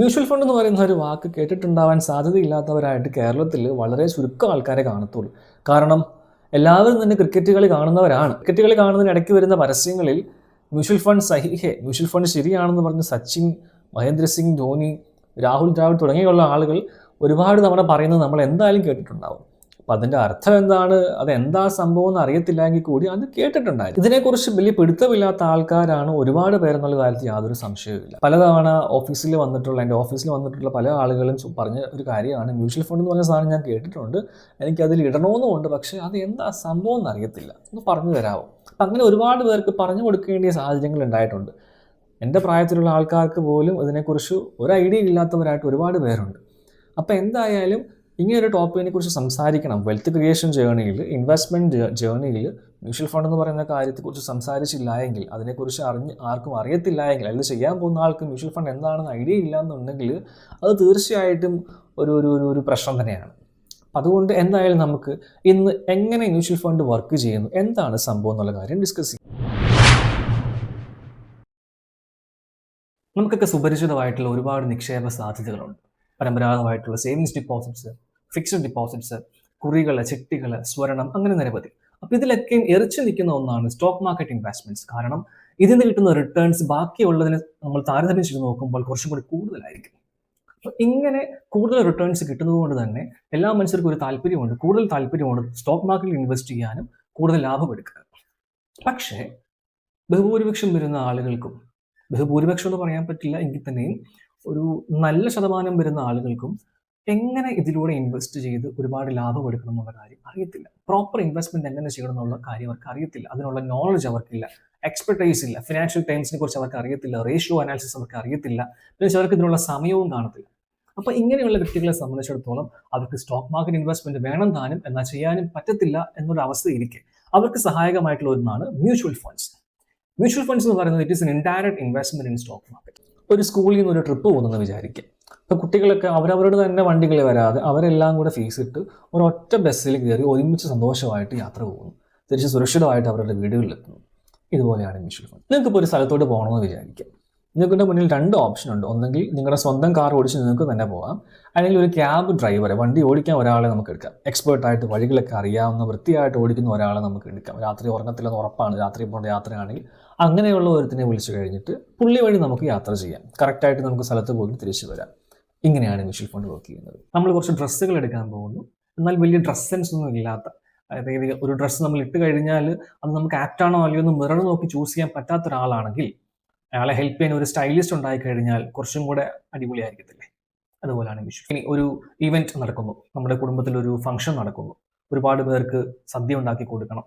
Mutual fund എന്ന് പറയുന്ന ഒരു വാക്ക് കേട്ടിട്ടുണ്ടാവാൻ സാധ്യതയില്ലാത്തവരായിട്ട് കേരളത്തിൽ വളരെ ചുരുക്കം ആൾക്കാരെ കാണത്തുള്ളൂ. കാരണം എല്ലാവരും തന്നെ ക്രിക്കറ്റ് കളി കാണുന്നവരാണ്. ക്രിക്കറ്റ് കളി കാണുന്നതിന് ഇടയ്ക്ക് വരുന്ന പരസ്യങ്ങളിൽ മ്യൂച്വൽ ഫണ്ട് സഹിഹെ മ്യൂച്വൽ ഫണ്ട് ശരിയാണെന്ന് പറഞ്ഞ് സച്ചിൻ മഹേന്ദ്ര സിംഗ് ധോനി രാഹുൽ ദ്രാവിഡ് തുടങ്ങിയുള്ള ആളുകൾ ഒരുപാട് തവണ പറയുന്നത് നമ്മൾ എന്തായാലും കേട്ടിട്ടുണ്ടാവും. അപ്പം അതിന്റെ അർത്ഥം എന്താണ്? അത് എന്താ സംഭവം എന്ന് അറിയത്തില്ലെങ്കിൽ കൂടി അത് കേട്ടിട്ടുണ്ടായിരുന്നു. ഇതിനെക്കുറിച്ച് വലിയ പിടുത്തമില്ലാത്ത ആൾക്കാരാണ് ഒരുപാട് പേരെന്നുള്ള കാര്യത്തിൽ യാതൊരു സംശയവുമില്ല. പലതവണ ഓഫീസിൽ വന്നിട്ടുള്ള എന്റെ ഓഫീസിൽ വന്നിട്ടുള്ള പല ആളുകളും പറഞ്ഞ ഒരു കാര്യമാണ്. മ്യൂച്വൽ ഫണ്ട് എന്ന് പറഞ്ഞ സാധനം ഞാൻ കേട്ടിട്ടുണ്ട്. എനിക്കതിൽ ഇടണമെന്നുമുണ്ട് പക്ഷേ അത് എന്താ സംഭവം എന്ന് അറിയത്തില്ല. ഒന്ന് പറഞ്ഞു തരാമോ അങ്ങനെ ഒരുപാട് പേർക്ക് പറഞ്ഞു കൊടുക്കേണ്ടിയ സാഹചര്യങ്ങൾ ഉണ്ടായിട്ടുണ്ട്. എന്റെ പ്രായത്തിലുള്ള ആൾക്കാർക്ക് പോലും ഇതിനെക്കുറിച്ച് ഒരു ഐഡിയ ഇല്ലാത്തവരായിട്ട് ഒരുപാട് പേരുണ്ട്. അപ്പോൾ എന്തായാലും ഇങ്ങനെ ഒരു ടോപ്പിക്കിനെ കുറിച്ച് സംസാരിക്കണം. വെൽത്ത് ക്രിയേഷൻ ജേണിയിൽ ഇൻവെസ്റ്റ്മെന്റ് ജേണിയിൽ മ്യൂച്വൽ ഫണ്ട് എന്ന് പറയുന്ന കാര്യത്തെക്കുറിച്ച് സംസാരിച്ചില്ല എങ്കിൽ അതിനെക്കുറിച്ച് അറിഞ്ഞ് ആർക്കും അറിയത്തില്ല എങ്കിൽ അല്ലെങ്കിൽ ചെയ്യാൻ പോകുന്ന ആൾക്ക് മ്യൂച്വൽ ഫണ്ട് എന്താണെന്ന് ഐഡിയ ഇല്ല എന്നുണ്ടെങ്കിൽ അത് തീർച്ചയായിട്ടും ഒരു ഒരു ഒരു ഒരു പ്രശ്നം തന്നെയാണ്. അതുകൊണ്ട് എന്തായാലും നമുക്ക് ഇന്ന് എങ്ങനെ മ്യൂച്വൽ ഫണ്ട് വർക്ക് ചെയ്യുന്നു എന്താണ് സംഭവം എന്നുള്ള കാര്യം ഡിസ്കസ് ചെയ്യാം. നമുക്കൊക്കെ സുപരിചിതമായിട്ടുള്ള ഒരുപാട് നിക്ഷേപ സാധ്യതകളുണ്ട്. പരമ്പരാഗതമായിട്ടുള്ള സേവിങ്സ് ഡിപ്പോസിറ്റ്സ് ഫിക്സഡ് ഡിപ്പോസിറ്റ്സ് കുറികൾ ചിട്ടികൾ സ്വർണം അങ്ങനെ നിരവധി. അപ്പൊ ഇതിലൊക്കെയും എറിച്ചു നിൽക്കുന്ന ഒന്നാണ് സ്റ്റോക്ക് മാർക്കറ്റ് ഇൻവെസ്റ്റ്മെന്റ്സ് കാരണം ഇതിൽ നിന്ന് കിട്ടുന്ന റിട്ടേൺസ് ബാക്കിയുള്ളതിന് നമ്മൾ താരതമ്യം ചെയ്ത് നോക്കുമ്പോൾ കുറച്ചും കൂടി കൂടുതലായിരിക്കും. അപ്പൊ ഇങ്ങനെ കൂടുതൽ റിട്ടേൺസ് കിട്ടുന്നത് കൊണ്ട് തന്നെ എല്ലാ മനുഷ്യർക്കും ഒരു താല്പര്യമുണ്ട്. കൂടുതൽ താല്പര്യമുണ്ട് സ്റ്റോക്ക് മാർക്കറ്റിൽ ഇൻവെസ്റ്റ് ചെയ്യാനും കൂടുതൽ ലാഭം എടുക്കാൻ. പക്ഷേ ബഹുഭൂരിപക്ഷം വരുന്ന ആളുകൾക്കും ബഹുഭൂരിപക്ഷം എന്ന് പറയാൻ പറ്റില്ല എങ്കിൽ തന്നെയും ഒരു നല്ല ശതമാനം വരുന്ന ആളുകൾക്കും എങ്ങനെ ഇതിലൂടെ ഇൻവെസ്റ്റ് ചെയ്ത് ഒരുപാട് ലാഭം എടുക്കണം എന്നുള്ള കാര്യം അറിയത്തില്ല. പ്രോപ്പർ ഇൻവെസ്റ്റ്മെന്റ് എങ്ങനെ ചെയ്യണം എന്നുള്ള കാര്യം അവർക്ക് അറിയത്തില്ല. അതിനുള്ള നോളജ് അവർക്കില്ല. എക്സ്പെർട്ടൈസ് ഇല്ല. ഫിനാൻഷ്യൽ ടൈംസിനെ കുറിച്ച് അവർക്ക് അറിയത്തില്ല. റേഷ്യോ അനാലിസിസ് അവർക്ക് അറിയത്തില്ല. പിന്നെ അവർക്ക് ഇതിനുള്ള സമയവും കാണത്തില്ല. അപ്പൊ ഇങ്ങനെയുള്ള വ്യക്തികളെ സംബന്ധിച്ചിടത്തോളം അവർക്ക് സ്റ്റോക്ക് മാർക്കറ്റ് ഇൻവെസ്റ്റ്മെന്റ് വേണം താനും എന്നാൽ ചെയ്യാനും പറ്റത്തില്ല എന്നൊരു അവസ്ഥയിരിക്കെ അവർക്ക് സഹായകമായിട്ടുള്ള ഒന്നാണ് മ്യൂച്വൽ ഫണ്ട്സ് മ്യൂച്വൽ ഫണ്ട്സ് എന്ന് പറയുന്നത് it is an indirect investment in stock market ഒരു സ്കൂളിൽ നിന്ന് ഒരു ട്രിപ്പ് പോകുന്നെന്ന് വിചാരിക്കുക ഇപ്പോൾ കുട്ടികളൊക്കെ അവരവരുടെ തന്നെ വണ്ടികളിൽ വരാതെ അവരെല്ലാം കൂടെ ഫീസ് ഇട്ട് ഒരൊറ്റ ബസ്സിൽ കയറി ഒരുമിച്ച് സന്തോഷമായിട്ട് യാത്ര പോകുന്നു. തിരിച്ച് സുരക്ഷിതമായിട്ട് അവരുടെ വീടുകളിലെത്തുന്നു. ഇതുപോലെയാണ് മ്യൂച്വൽ ഫണ്ട് നിങ്ങൾക്കിപ്പോൾ ഒരു സ്ഥലത്തോട്ട് പോകണമെന്ന് വിചാരിക്കാം. നിങ്ങളുടെ മുന്നിൽ രണ്ട് ഓപ്ഷൻ ഉണ്ട്. ഒന്നെങ്കിൽ നിങ്ങളുടെ സ്വന്തം കാർ ഓടിച്ച് നിങ്ങൾക്ക് തന്നെ പോകാം. അല്ലെങ്കിൽ ഒരു ക്യാബ് ഡ്രൈവറെ വണ്ടി ഓടിക്കാൻ ഒരാളെ നമുക്ക് എടുക്കാം. എക്സ്പേർട്ടായിട്ട് വഴികളൊക്കെ അറിയാവുന്ന വൃത്തിയായിട്ട് ഓടിക്കുന്ന ഒരാളെ നമുക്ക് എടുക്കാം. രാത്രി ഉറങ്ങത്തില്ലെന്ന് ഉറപ്പാണ്. രാത്രി പോകേണ്ട യാത്രയാണെങ്കിൽ അങ്ങനെയുള്ള ഒരുത്തിനെ വിളിച്ചു കഴിഞ്ഞിട്ട് പുള്ളി വഴി നമുക്ക് യാത്ര ചെയ്യാം. കറക്റ്റായിട്ട് നമുക്ക് സ്ഥലത്ത് പോയി തിരിച്ചു വരാം. ഇങ്ങനെയാണ് മ്യൂച്വൽ ഫണ്ട് വർക്ക് ചെയ്യുന്നത്. നമ്മൾ കുറച്ച് ഡ്രസ്സുകൾ എടുക്കാൻ പോകുന്നു. എന്നാൽ വലിയ ഡ്രസ് സെൻസ് ഒന്നും ഇല്ലാത്ത അതായത് ഒരു ഡ്രസ്സ് നമ്മൾ ഇട്ട് കഴിഞ്ഞാൽ അത് നമുക്ക് ആപ്റ്റാണോ അല്ലയോ എന്ന് മിറർ നോക്കി ചൂസ് ചെയ്യാൻ പറ്റാത്ത ഒരാളാണെങ്കിൽ അയാളെ ഹെൽപ്പ് ചെയ്യാൻ ഒരു സ്റ്റൈലിസ്റ്റ് ഉണ്ടായി കഴിഞ്ഞാൽ കുറച്ചും കൂടെ അടിപൊളിയായിരിക്കത്തില്ലേ? അതുപോലെയാണ് വിഷു. ഇനി ഒരു ഇവന്റ് നടക്കുന്നു. നമ്മുടെ കുടുംബത്തിൽ ഒരു ഫംഗ്ഷൻ നടക്കുന്നു. ഒരുപാട് പേർക്ക് സദ്യ ഉണ്ടാക്കി കൊടുക്കണം.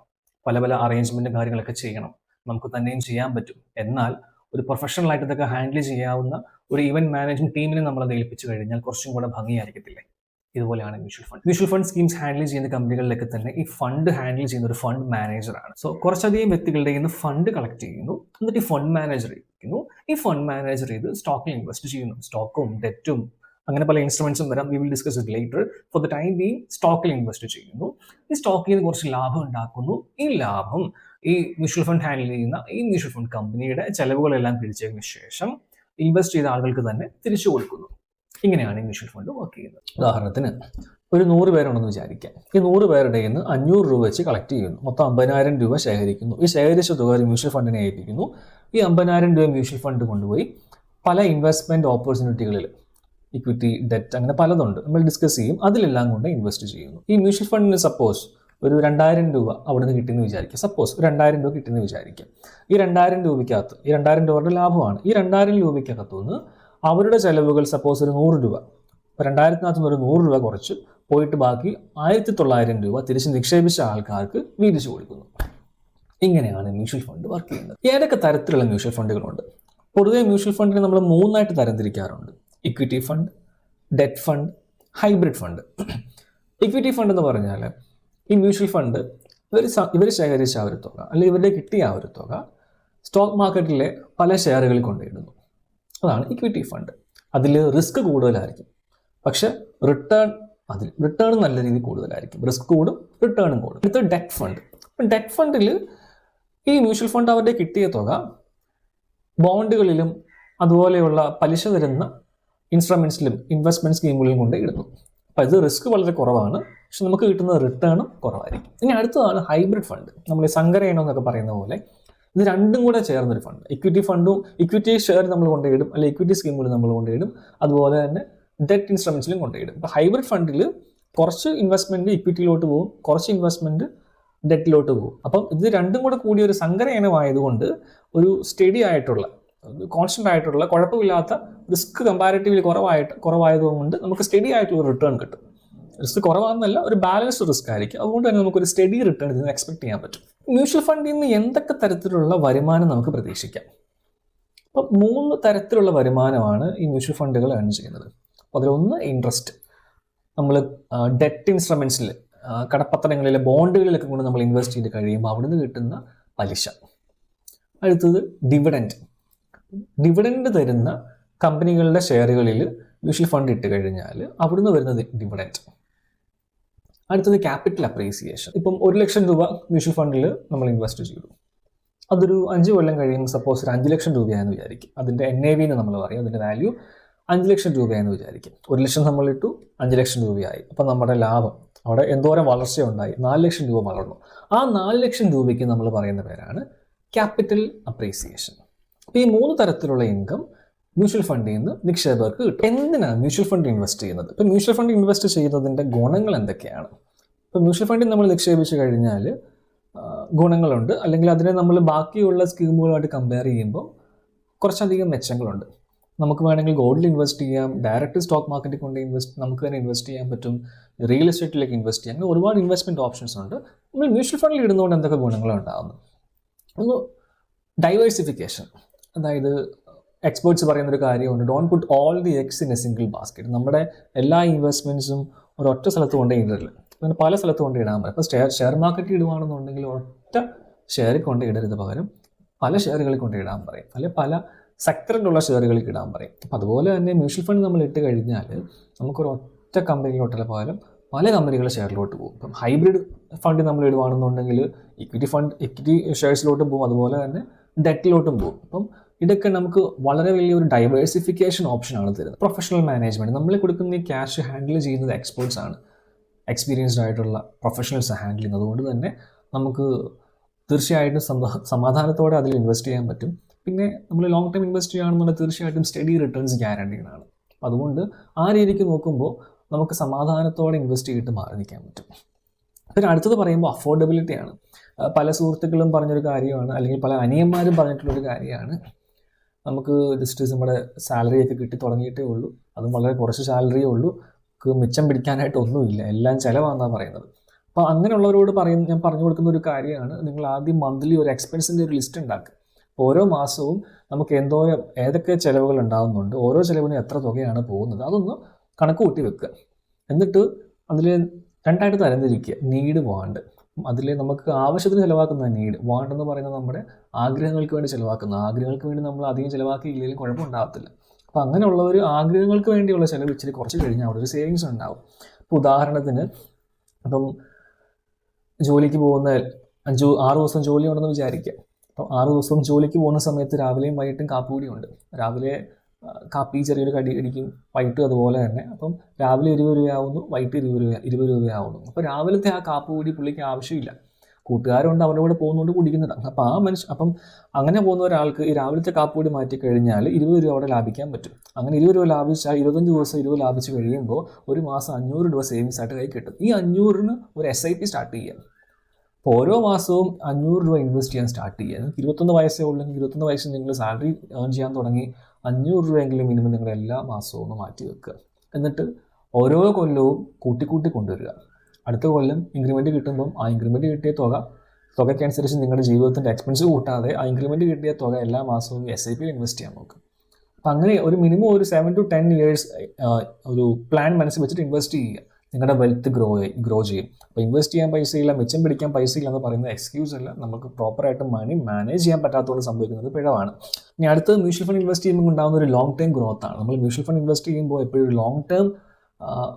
പല പല അറേഞ്ച്മെന്റും കാര്യങ്ങളൊക്കെ ചെയ്യണം. നമുക്ക് തന്നെയും ചെയ്യാൻ പറ്റും. എന്നാൽ ഒരു പ്രൊഫഷണൽ ആയിട്ട് ഇതൊക്കെ ഹാൻഡിൽ ചെയ്യാവുന്ന ഒരു ഇവന്റ് മാനേജ്മെന്റ് ടീമിനെ നമ്മൾ ഏൽപ്പിച്ചു കഴിഞ്ഞാൽ കുറച്ചും കൂടെ ഭംഗിയായിരിക്കത്തില്ലേ? ഇതുപോലെയാണ് mutual fund mutual fund schemes handle ചെയ്യുന്ന കമ്പനികളിലൊക്കെ തന്നെ ഈ ഫണ്ട് ഹാൻഡിൽ ചെയ്യുന്ന ഒരു ഫണ്ട് മാനേജറാണ് സോ കുറച്ചധികം വ്യക്തികളുടെ നിന്ന് ഫണ്ട് കളക്ട് ചെയ്യുന്നു. എന്നിട്ട് ഈ ഫണ്ട് മാനേജർ ഇരിക്കുന്നു. ഈ ഫണ്ട് മാനേജർ ഇത് സ്റ്റോക്കിൽ ഇൻവെസ്റ്റ് ചെയ്യുന്നു. സ്റ്റോക്കും ഡെറ്റും അങ്ങനെ പല ഇൻസ്ട്രുമെന്റ്സും വരാം. We will discuss it later for the time B സ്റ്റോക്കിൽ ഇൻവെസ്റ്റ് ചെയ്യുന്നു. ഈ സ്റ്റോക്കിൽ നിന്ന് കുറച്ച് ലാഭം ഉണ്ടാക്കുന്നു. ഈ ലാഭം ഈ മ്യൂച്വൽ ഫണ്ട് ഹാൻഡിൽ ചെയ്യുന്ന ഈ മ്യൂച്വൽ ഫണ്ട് കമ്പനിയുടെ ചെലവുകളെല്ലാം പിടിച്ചതിന് ശേഷം ഇൻവെസ്റ്റ് ചെയ്ത ആളുകൾക്ക് തന്നെ തിരിച്ചു കൊടുക്കുന്നു. ഇങ്ങനെയാണ് ഈ മ്യൂച്വൽ ഫണ്ട് വർക്ക് ചെയ്യുന്നത്. ഉദാഹരണത്തിന് ഒരു നൂറ് പേരുണ്ടെന്ന് വിചാരിക്കാം. ഈ നൂറ് പേരുടെ നിന്ന് അഞ്ഞൂറ് രൂപ വെച്ച് കളക്ട് ചെയ്യുന്നു. മൊത്തം അമ്പതിനായിരം രൂപ ശേഖരിക്കുന്നു. ഈ ശേഖരിച്ച തുക ഒരു മ്യൂച്വൽ ഫണ്ടിനെ ഏൽപ്പിക്കുന്നു. ഈ അമ്പതിനായിരം രൂപ മ്യൂച്വൽ ഫണ്ട് കൊണ്ടുപോയി പല ഇൻവെസ്റ്റ്മെന്റ് ഓപ്പർച്യൂണിറ്റികളിൽ ഇക്വിറ്റി ഡെറ്റ് അങ്ങനെ പലതുണ്ട്. നമ്മൾ ഡിസ്കസ് ചെയ്യും. അതിലെല്ലാം കൊണ്ട് ഇൻവെസ്റ്റ് ചെയ്യുന്നു. ഈ മ്യൂച്വൽ ഫണ്ടിന് സപ്പോസ് ഒരു രണ്ടായിരം രൂപ അവിടെ നിന്ന് കിട്ടിയെന്ന് വിചാരിക്കുക സപ്പോസ് രണ്ടായിരം രൂപ കിട്ടിയെന്ന് വിചാരിക്കുക ഈ രണ്ടായിരം രൂപയ്ക്കകത്ത് ഈ രണ്ടായിരം രൂപയുടെ ലാഭമാണ്. ഈ രണ്ടായിരം രൂപയ്ക്കകത്തു നിന്ന് അവരുടെ ചെലവുകൾ സപ്പോസ് ഒരു നൂറ് രൂപ. രണ്ടായിരത്തിനകത്ത് ഒരു നൂറ് രൂപ കുറച്ച് പോയിട്ട് ബാക്കി ആയിരത്തി തൊള്ളായിരം രൂപ തിരിച്ച് നിക്ഷേപിച്ച ആൾക്കാർക്ക് വീതിച്ചു കൊടുക്കുന്നു. ഇങ്ങനെയാണ് മ്യൂച്വൽ ഫണ്ട് വർക്ക് ചെയ്യുന്നത്. ഏതൊക്കെ തരത്തിലുള്ള മ്യൂച്വൽ ഫണ്ടുകളുണ്ട് പൊതുവെ മ്യൂച്വൽ ഫണ്ടിനെ നമ്മൾ മൂന്നായിട്ട് തരംതിരിക്കാറുണ്ട്. Equity fund debt fund hybrid fund equity fund എന്ന് പറഞ്ഞാൽ ഈ മ്യൂച്വൽ ഫണ്ട് ഇവർ ഇവർ ശേഖരിച്ച ആ ഒരു തുക അല്ലെങ്കിൽ ഇവരുടെ കിട്ടിയ ആ ഒരു തുക സ്റ്റോക്ക് മാർക്കറ്റിലെ പല ഷെയറുകളിൽ കൊണ്ടിടുന്നു അതാണ് ഇക്വിറ്റി ഫണ്ട് അതിൽ റിസ്ക് കൂടുതലായിരിക്കും. പക്ഷെ റിട്ടേൺ അതിൽ റിട്ടേൺ നല്ല രീതിയിൽ കൂടുതലായിരിക്കും. റിസ്ക് കൂടും റിട്ടേണും കൂടും. അടുത്ത ഡെറ്റ് ഫണ്ട് ഡെറ്റ് ഫണ്ടിൽ ഈ മ്യൂച്വൽ ഫണ്ട് അവരുടെ കിട്ടിയ തുക ബോണ്ടുകളിലും അതുപോലെയുള്ള പലിശ തരുന്ന ഇൻസ്ട്രുമെൻസിലും ഇൻവെസ്റ്റ്മെന്റ് സ്കീമുകളിലും കൊണ്ട് ഇടുന്നു. അപ്പോൾ ഇത് റിസ്ക് വളരെ കുറവാണ്. പക്ഷെ നമുക്ക് കിട്ടുന്ന റിട്ടേണും കുറവായിരിക്കും. ഇനി അടുത്തതാണ് ഹൈബ്രിഡ് ഫണ്ട് നമ്മൾ സങ്കരയണം എന്നൊക്കെ പറയുന്ന പോലെ ഇത് രണ്ടും കൂടെ ചേർന്നൊരു ഫണ്ട് ഇക്വിറ്റി ഫണ്ടും ഇക്വിറ്റി ഷെയർ നമ്മൾ കൊണ്ടുപോയിടും അല്ലെങ്കിൽ ഇക്വിറ്റി സ്കീമുകൾ നമ്മൾ കൊണ്ടുപോയിടും അതുപോലെ തന്നെ ഡെറ്റ് ഇൻസ്ട്രുമെൻസിലും കൊണ്ടുപോയിടും. ഇപ്പോൾ ഹൈബ്രിഡ് ഫണ്ടിൽ കുറച്ച് ഇൻവെസ്റ്റ്മെന്റ് ഇക്വിറ്റിയിലോട്ട് പോകും കുറച്ച് ഇൻവെസ്റ്റ്മെന്റ് ഡെറ്റിലോട്ട് പോകും. അപ്പം ഇത് രണ്ടും കൂടെ കൂടിയ ഒരു സങ്കര ഇനമായതുകൊണ്ട് ഒരു സ്റ്റഡി ആയിട്ടുള്ള കോൺസ്റ്റന്റ് ആയിട്ടുള്ള കുഴപ്പമില്ലാത്ത റിസ്ക് കമ്പാരിറ്റീവ്ലി കുറവായിട്ട് കുറവായതുകൊണ്ട് നമുക്ക് സ്റ്റഡി ആയിട്ടുള്ള റിട്ടേൺ കിട്ടും. റിസ്ക് കുറവാണെന്നല്ല ഒരു ബാലൻസ്ഡ് റിസ്ക് ആയിരിക്കും. അതുകൊണ്ട് തന്നെ നമുക്ക് ഒരു സ്റ്റഡി റിട്ടേൺ ഇതിൽ നിന്ന് എക്സ്പെക്ട് ചെയ്യാൻ പറ്റും. മ്യൂച്വൽ ഫണ്ടിൽ നിന്ന് എന്തൊക്കെ തരത്തിലുള്ള വരുമാനം നമുക്ക് പ്രതീക്ഷിക്കാം? അപ്പം മൂന്ന് തരത്തിലുള്ള വരുമാനമാണ് ഈ മ്യൂച്വൽ ഫണ്ടുകൾ ഏൺ ചെയ്യുന്നത്. അപ്പോൾ അതിലൊന്ന് ഇൻട്രസ്റ്റ് നമ്മൾ ഡെറ്റ് ഇൻസ്ട്രുമെൻസിൽ കടപ്പത്രങ്ങളിലെ ബോണ്ടുകളിലൊക്കെ കൊണ്ട് നമ്മൾ ഇൻവെസ്റ്റ് ചെയ്ത് കഴിയുമ്പോൾ അവിടുന്ന് കിട്ടുന്ന പലിശ. അടുത്തത് ഡിവിഡന്റ് ഡിവിഡൻഡ് തരുന്ന കമ്പനികളുടെ ഷെയറുകളിൽ മ്യൂച്വൽ ഫണ്ട് ഇട്ട് കഴിഞ്ഞാൽ അവിടുന്ന് വരുന്നത് ഡിവിഡന്റ് അടുത്തത് ക്യാപിറ്റൽ അപ്രീസിയേഷൻ ഇപ്പം ഒരു ലക്ഷം രൂപ മ്യൂച്വൽ ഫണ്ടിൽ നമ്മൾ ഇൻവെസ്റ്റ് ചെയ്തു. അതൊരു അഞ്ച് കൊല്ലം കഴിയുമ്പോൾ സപ്പോസ് ഒരു അഞ്ച് ലക്ഷം രൂപയാണെന്ന് വിചാരിക്കും. അതിന്റെ എൻ എ വി എന്ന് നമ്മൾ പറയും. അതിന്റെ വാല്യൂ അഞ്ച് ലക്ഷം രൂപയാണെന്ന് വിചാരിക്കും. ഒരു ലക്ഷം നമ്മൾ ഇട്ടു അഞ്ച് ലക്ഷം രൂപയായി. അപ്പം നമ്മുടെ ലാഭം അവിടെ എന്തോരം വളർച്ചയുണ്ടായി. നാല് ലക്ഷം രൂപ വളർന്നു. ആ നാല് ലക്ഷം രൂപയ്ക്ക് നമ്മൾ പറയുന്ന പേരാണ് ക്യാപിറ്റൽ അപ്രീസിയേഷൻ അപ്പോൾ ഈ മൂന്ന് തരത്തിലുള്ള ഇൻകം മ്യൂച്വൽ ഫണ്ടിൽ നിന്ന് നിക്ഷേപകർക്ക് കിട്ടും. എന്തിനാണ് മ്യൂച്വൽ ഫണ്ട് ഇൻവെസ്റ്റ് ചെയ്യുന്നത്? ഇപ്പം മ്യൂച്വൽ ഫണ്ട് ഇൻവെസ്റ്റ് ചെയ്യുന്നതിന്റെ ഗുണങ്ങൾ എന്തൊക്കെയാണ്? ഇപ്പം മ്യൂച്വൽ ഫണ്ടിൽ നമ്മൾ നിക്ഷേപിച്ച് കഴിഞ്ഞാൽ ഗുണങ്ങളുണ്ട്. അല്ലെങ്കിൽ അതിനെ നമ്മൾ ബാക്കിയുള്ള സ്കീമുകളുമായിട്ട് കമ്പയർ ചെയ്യുമ്പോൾ കുറച്ചധികം മെച്ചങ്ങളുണ്ട്. നമുക്ക് വേണമെങ്കിൽ ഗോൾഡിൽ ഇൻവെസ്റ്റ് ചെയ്യാം ഡയറക്റ്റ് സ്റ്റോക്ക് മാർക്കറ്റിൽ കൊണ്ട് ഇൻവെസ്റ്റ് നമുക്ക് തന്നെ ഇൻവെസ്റ്റ് ചെയ്യാൻ പറ്റും റിയൽ എസ്റ്റേറ്റിലേക്ക് ഇൻവെസ്റ്റ് ചെയ്യാം. അങ്ങനെ ഒരുപാട് ഇൻവെസ്റ്റ്മെന്റ് ഓപ്ഷൻസ് ഉണ്ട്. നമ്മൾ മ്യൂച്വൽ ഫണ്ടിൽ ഇടുന്നതുകൊണ്ട് എന്തൊക്കെ ഗുണങ്ങളുണ്ടാകുന്നു? ഒന്ന് ഡൈവേഴ്സിഫിക്കേഷൻ അതായത് എക്സ്പേർട്സ് പറയുന്നൊരു കാര്യമുണ്ട്. Don't put all the eggs in a single basket നമ്മുടെ എല്ലാ ഇൻവെസ്റ്റ്മെന്റ്സും ഒരൊറ്റ സ്ഥലത്ത് കൊണ്ടേ ഇടരുത്. അങ്ങനെ പല സ്ഥലത്ത് കൊണ്ട് ഇടാൻ പറ്റും. അപ്പോൾ ഷെയർ ഷെയർ മാർക്കറ്റിൽ ഇടുവാണെന്നുണ്ടെങ്കിൽ ഒറ്റ ഷെയറിൽ കൊണ്ട് ഇടരുത് പകരം പല ഷെയറുകളിൽ കൊണ്ട് ഇടാൻ പറയും. അല്ലെങ്കിൽ പല സെക്ടറിലുള്ള ഷെയറുകളിൽ ഇടാൻ പറയും. അപ്പം അതുപോലെ തന്നെ മ്യൂച്വൽ ഫണ്ട് നമ്മൾ ഇട്ട് കഴിഞ്ഞാൽ നമുക്കൊരു ഒറ്റ കമ്പനിയിലോട്ടല്ല പകരം പല കമ്പനികളുടെ ഷെയറിലോട്ട് പോകും. ഇപ്പം ഹൈബ്രിഡ് ഫണ്ട് നമ്മൾ ഇടുവാണെന്നുണ്ടെങ്കിൽ ഇക്വിറ്റി ഫണ്ട് ഇക്വിറ്റി ഷെയർസിലോട്ടും പോകും. അതുപോലെ തന്നെ ഡെറ്റിലോട്ടും പോകും. അപ്പം ഇതൊക്കെ നമുക്ക് വളരെ വലിയൊരു ഡൈവേഴ്സിഫിക്കേഷൻ ഓപ്ഷനാണ് തരുന്നത്. പ്രൊഫഷണൽ മാനേജ്മെന്റ് നമ്മൾ കൊടുക്കുന്ന ഈ ക്യാഷ് ഹാൻഡിൽ ചെയ്യുന്നത് എക്സ്പേർട്സ് ആണ്. എക്സ്പീരിയൻസ്ഡ് ആയിട്ടുള്ള പ്രൊഫഷണൽസ് ഹാൻഡിൽ ചെയ്യുന്നത്. അതുകൊണ്ട് തന്നെ നമുക്ക് തീർച്ചയായിട്ടും സമാധാനത്തോടെ അതിൽ ഇൻവെസ്റ്റ് ചെയ്യാൻ പറ്റും. പിന്നെ നമ്മൾ ലോങ് ടൈം ഇൻവെസ്റ്റ് ചെയ്യുകയാണെന്നുണ്ടെങ്കിൽ തീർച്ചയായിട്ടും സ്റ്റഡി റിട്ടേൺസ് ഗ്യാരണ്ടീഡാണ് അതുകൊണ്ട് ആ രീതിക്ക് നോക്കുമ്പോൾ നമുക്ക് സമാധാനത്തോടെ ഇൻവെസ്റ്റ് ചെയ്തിട്ട് മാറി നിൽക്കാൻ പറ്റും. പിന്നെ അടുത്തത് പറയുമ്പോൾ അഫോർഡബിലിറ്റിയാണ് പല സുഹൃത്തുക്കളും പറഞ്ഞൊരു കാര്യമാണ് അല്ലെങ്കിൽ പല അനിയന്മാരും പറഞ്ഞിട്ടുള്ളൊരു കാര്യമാണ്. നമുക്ക് ജസ്റ്റ് നമ്മുടെ സാലറി ഒക്കെ കിട്ടി തുടങ്ങിയിട്ടേ ഉള്ളൂ. അതും വളരെ കുറച്ച് സാലറിയേ ഉള്ളൂ. മിച്ചം പിടിക്കാനായിട്ട് ഒന്നുമില്ല. എല്ലാം ചിലവാണെന്നാണ് പറയുന്നത്. അപ്പോൾ അങ്ങനെയുള്ളവരോട് പറയുന്ന ഞാൻ പറഞ്ഞു കൊടുക്കുന്ന ഒരു കാര്യമാണ് നിങ്ങൾ ആദ്യം മന്ത്ലി ഒരു എക്സ്പെൻസിന്റെ ഒരു ലിസ്റ്റ് ഉണ്ടാക്കുക. അപ്പോൾ ഓരോ മാസവും നമുക്ക് എന്തോ ഏതൊക്കെ ചിലവുകൾ ഉണ്ടാകുന്നുണ്ട് ഓരോ ചിലവിനും എത്ര തുകയാണ് പോകുന്നത് അതൊന്ന് കണക്ക് കൂട്ടി വെക്കുക. എന്നിട്ട് അതിൽ രണ്ടായിട്ട് തരംതിരിക്കുക. നീഡ് വാണ്ട് അതിൽ നമുക്ക് ആവശ്യത്തിന് ചിലവാക്കുന്ന നീഡ് വാണ്ട് എന്ന് പറയുന്നത് നമ്മുടെ ആഗ്രഹങ്ങൾക്ക് വേണ്ടി ചിലവാക്കുന്ന. ആഗ്രഹങ്ങൾക്ക് വേണ്ടി നമ്മൾ അധികം ചിലവാക്കിയില്ലെങ്കിലും കുഴപ്പമുണ്ടാകത്തില്ല അപ്പോൾ അങ്ങനെയുള്ളവർ ആഗ്രഹങ്ങൾക്ക് വേണ്ടിയുള്ള ചിലവ് ഇച്ചിരി കുറച്ച് കഴിഞ്ഞാൽ അവിടെ ഒരു സേവിങ്സ് ഉണ്ടാവും. ഇപ്പോൾ ഉദാഹരണത്തിന് ഇപ്പം ജോലിക്ക് പോകുന്ന അഞ്ചു ആറ് ദിവസം ജോലി ഉണ്ടെന്ന് വിചാരിക്കുക അപ്പോൾ ആറ് ദിവസവും ജോലിക്ക് പോകുന്ന സമയത്ത് രാവിലെയും വൈകിട്ടും കാപ്പുകൂടിയുണ്ട് രാവിലെ കാപ്പി ചെറിയൊരു കടി അടിക്കും വൈകിട്ടും അതുപോലെ തന്നെ. അപ്പം രാവിലെ ഇരുപത് രൂപയാവുന്നു വൈകിട്ട് ഇരുപത് രൂപ ഇരുപത് രൂപയാവുന്നു. അപ്പോൾ രാവിലത്തെ ആ കാപ്പ് കൂടി പുള്ളിക്ക് ആവശ്യമില്ല. കൂട്ടുകാരുണ്ട് അവരുടെ കൂടെ പോകുന്നതുകൊണ്ട് കുടിക്കുന്നുണ്ട് അപ്പോൾ ആ മനുഷ്യ അപ്പം അങ്ങനെ പോകുന്ന ഒരാൾക്ക് ഈ രാവിലത്തെ കാപ്പ് കൂടി മാറ്റി കഴിഞ്ഞാൽ ഇരുപത് രൂപ അവിടെ ലാഭിക്കാൻ പറ്റും. അങ്ങനെ ഇരുപത് രൂപ ലാഭിച്ചാൽ ഇരുപത്തഞ്ച് ദിവസം ഇരുപത് ലാഭിച്ച് കഴിയുമ്പോൾ ഒരു മാസം അഞ്ഞൂറ് രൂപ സേവിങ്സ് ആയിട്ട് കൈ കിട്ടും. ഈ അഞ്ഞൂറിന് ഒരു എസ് ഐ പി സ്റ്റാർട്ട് ചെയ്യാം. അപ്പോൾ ഓരോ മാസവും അഞ്ഞൂറ് രൂപ ഇൻവെസ്റ്റ് ചെയ്യാൻ സ്റ്റാർട്ട് ചെയ്യുക ഇരുപത്തൊന്ന് വയസ്സേ ഉള്ളെങ്കിൽ ഇരുപത്തൊന്ന് വയസ്സിൽ നിങ്ങൾ സാലറി ഏൺ ചെയ്യാൻ തുടങ്ങി അഞ്ഞൂറ് രൂപയെങ്കിലും മിനിമം നിങ്ങൾ എല്ലാ മാസവും ഒന്ന് മാറ്റി വെക്കുക. എന്നിട്ട് ഓരോ കൊല്ലവും കൂട്ടിക്കൂട്ടി കൊണ്ടുവരിക. അടുത്ത കൊല്ലം ഇൻക്രിമെന്റ് കിട്ടുമ്പം ആ ഇൻക്രിമെന്റ് കിട്ടിയ തുക തുകയ്ക്കനുസരിച്ച് നിങ്ങളുടെ ജീവിതത്തിന്റെ എക്സ്പെൻസ് കൂട്ടാതെ ആ ഇൻക്രിമെന്റ് കിട്ടിയ തുക എല്ലാ മാസവും എസ് ഐ പിയിൽ ഇൻവെസ്റ്റ് ചെയ്യാൻ നോക്കുക. അപ്പം അങ്ങനെ ഒരു മിനിമം ഒരു സെവൻ ടു ടെൻ ഇയേഴ്സ് ഒരു പ്ലാൻ മനസ്സിൽ വെച്ചിട്ട് ഇൻവെസ്റ്റ് ചെയ്യുക. നിങ്ങളുടെ വെൽത്ത് ഗ്രോ ഗ്രോ ചെയ്യും. അപ്പോൾ ഇൻവെസ്റ്റ് ചെയ്യാൻ പൈസയില്ല മിച്ചം പിടിക്കാൻ പൈസയില്ല എന്ന് പറയുന്ന എക്സ്ക്യൂസ് അല്ല. നമുക്ക് പ്രോപ്പറായിട്ട് മണി മാനേജ് ചെയ്യാൻ പറ്റാത്തതുകൊണ്ട് സംഭവിക്കുന്നത് പിഴവാണ്. ഇനി അടുത്തത് മ്യൂച്വൽ ഫണ്ട് ഇൻവെസ്റ്റ് ചെയ്യുമ്പോൾ ഉണ്ടാകുന്ന ഒരു ലോങ് ടേം ഗ്രോത്ത് ആണ്. നമ്മൾ മ്യൂച്വൽ ഫണ്ട് ഇൻവെസ്റ്റ് ചെയ്യുമ്പോൾ എപ്പോഴും ലോങ് ടേം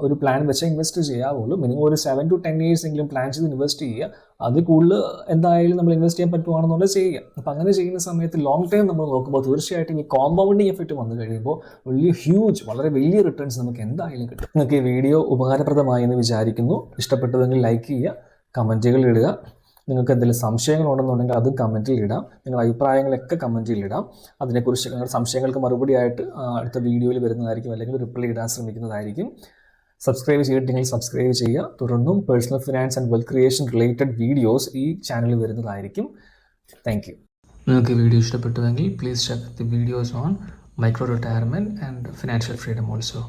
ഒരു പ്ലാൻ വെച്ച് ഇൻവെസ്റ്റ് ചെയ്യാവുള്ളൂ. മിനിമം ഒരു സെവൻ ടു ടെൻ ഇയേഴ്സ് എങ്കിലും പ്ലാൻ ചെയ്ത് ഇൻവെസ്റ്റ് ചെയ്യുക. അത് കൂടുതൽ എന്തായാലും നമ്മൾ ഇൻവെസ്റ്റ് ചെയ്യാൻ പറ്റുവാണെന്നുള്ളത് ചെയ്യുക. അപ്പം അങ്ങനെ ചെയ്യുന്ന സമയത്ത് ലോങ് ടൈം നമ്മൾ നോക്കുമ്പോൾ തീർച്ചയായിട്ടും ഈ കോമ്പൗണ്ടിങ് എഫക്റ്റ് വന്നു കഴിയുമ്പോൾ വലിയ ഹ്യൂജ് വളരെ വലിയ റിട്ടേൺസ് നമുക്ക് എന്തായാലും കിട്ടും. നിങ്ങൾക്ക് ഈ വീഡിയോ ഉപകാരപ്രദമായി എന്ന് വിചാരിക്കുന്നു. ഇഷ്ടപ്പെട്ടതെങ്കിൽ ലൈക്ക് ചെയ്യുക കമന്റുകൾ ഇടുക. നിങ്ങൾക്ക് എന്തെങ്കിലും സംശയങ്ങളുണ്ടെന്നുണ്ടെങ്കിൽ അത് കമന്റിൽ ഇടാം. നിങ്ങളുടെ അഭിപ്രായങ്ങളൊക്കെ കമന്റിൽ ഇടാം. അതിനെക്കുറിച്ച് നിങ്ങളുടെ സംശയങ്ങൾക്ക് മറുപടി ആയിട്ട് അടുത്ത വീഡിയോയിൽ വരുന്നതായിരിക്കും. അല്ലെങ്കിൽ റിപ്ലൈ ഇടാൻ ശ്രമിക്കുന്നതായിരിക്കും. സബ്സ്ക്രൈബ് ചെയ്തിട്ടുണ്ടെങ്കിൽ സബ്സ്ക്രൈബ് ചെയ്യുക. തുടർന്നും personal finance and wealth creation related videos ഈ ചാനലിൽ വരുന്നതായിരിക്കും. താങ്ക് യു നിങ്ങൾക്ക് വീഡിയോ ഇഷ്ടപ്പെട്ടുവെങ്കിൽ please check the videos on micro retirement and financial freedom also